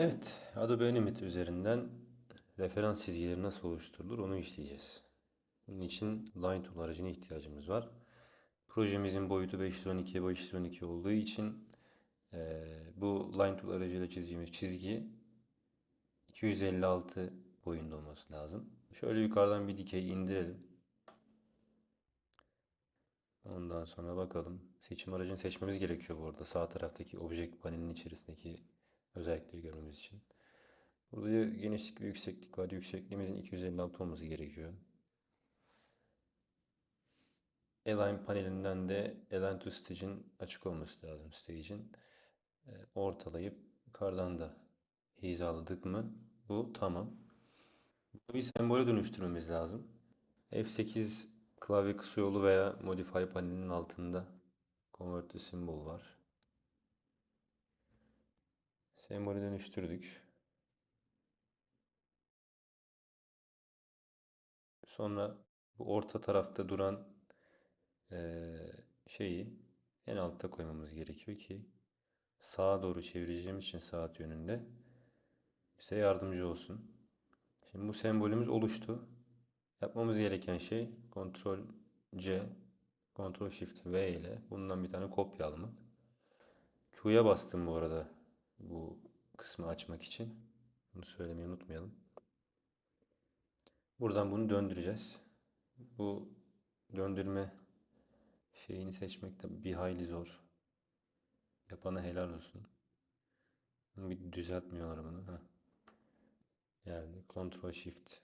Evet, Adobe Animate üzerinden referans çizgileri nasıl oluşturulur onu işleyeceğiz. Bunun için Line Tool aracına ihtiyacımız var. Projemizin boyutu 512'ye 512 olduğu için eee, bu Line Tool aracıyla çizeceğimiz çizgi 256 boyunda olması lazım. Şöyle yukarıdan bir dikey indirelim. Ondan sonra bakalım. Seçim aracını seçmemiz gerekiyor bu arada. Sağ taraftaki Object panelinin içerisindeki özellikleri görmemiz için. Burada genişlik ve yükseklik var. Yüksekliğimizin 256 olması gerekiyor. Align panelinden de Align to Stage'in açık olması lazım. Stage'in Ee, ortalayıp yukarıdan da hizaladık mı bu tamam. Bunu bir sembole dönüştürmemiz lazım. F8 klavye kısa yolu veya Modify panelinin altında Convert to Symbol var. Sembolü dönüştürdük. Sonra bu orta tarafta duran şeyi en altta koymamız gerekiyor ki sağa doğru çevireceğimiz için saat yönünde bize yardımcı olsun. Şimdi bu sembolümüz oluştu. Yapmamız gereken şey Ctrl C, Ctrl Shift V ile bundan bir tane kopya almak. Q'ya bastım bu arada bu kısmı açmak için. Bunu söylemeyi unutmayalım. Buradan bunu döndüreceğiz. Bu döndürme şeyini seçmek de bir hayli zor. Yapana helal olsun. Bir düzeltmiyorlar bunu. Heh. Geldi. Ctrl Shift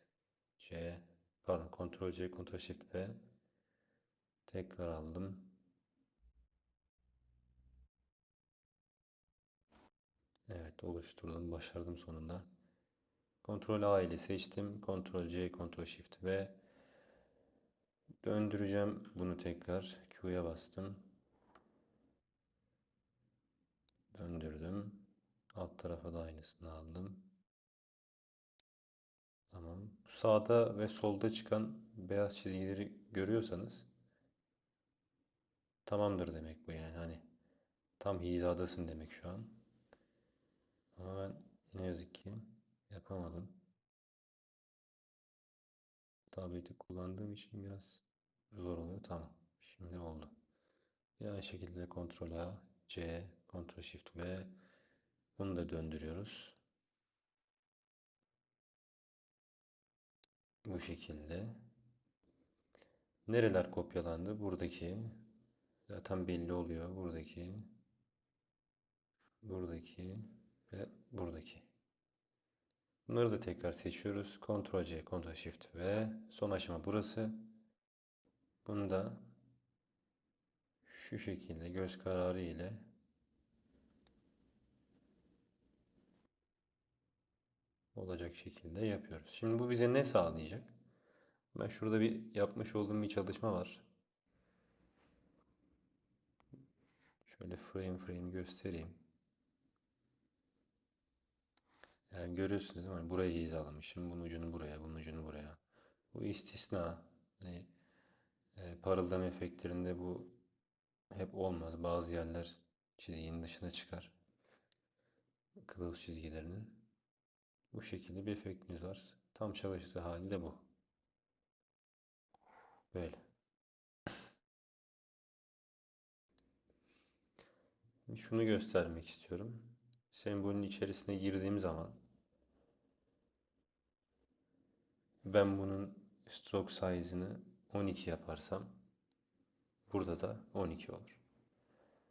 C pardon Ctrl C Ctrl Shift V tekrar aldım. Oluşturdum. Başardım sonunda. Ctrl A ile seçtim. Ctrl C Ctrl Shift V döndüreceğim. Bunu tekrar Q'ya bastım. Döndürdüm. Alt tarafa da aynısını aldım. Tamam. Sağda ve solda çıkan beyaz çizgileri görüyorsanız tamamdır demek bu yani. Hani tam hizadasın demek şu an. Ama ben ne yazık ki yapamadım. Tableti kullandığım için biraz zor oluyor. Tamam. Şimdi oldu. Bir aynı şekilde Ctrl A, C, Ctrl Shift V bunu da döndürüyoruz. Bu şekilde. Nereler kopyalandı? Buradaki. Zaten belli oluyor. Buradaki. Buradaki. Ve buradaki. Bunları da tekrar seçiyoruz. Ctrl C, Ctrl Shift ve son aşama burası. Bunu da şu şekilde göz kararı ile olacak şekilde yapıyoruz. Şimdi bu bize ne sağlayacak? Ben şurada bir yapmış olduğum bir çalışma var. Şöyle frame frame göstereyim. Yani görüyorsunuz değil mi? Hani Burayı hizalamışım. Bunun ucunu buraya, bunun ucunu buraya. Bu istisna. Hani e, parıldama efektlerinde bu hep olmaz. Bazı yerler çizginin dışına çıkar. Kılavuz çizgilerinin. Bu şekilde bir efektimiz var. Tam çalıştığı hali de bu. Böyle. Şunu göstermek istiyorum. Sembolün içerisine girdiğim zaman ben bunun stroke size'ını 12 yaparsam burada da 12 olur.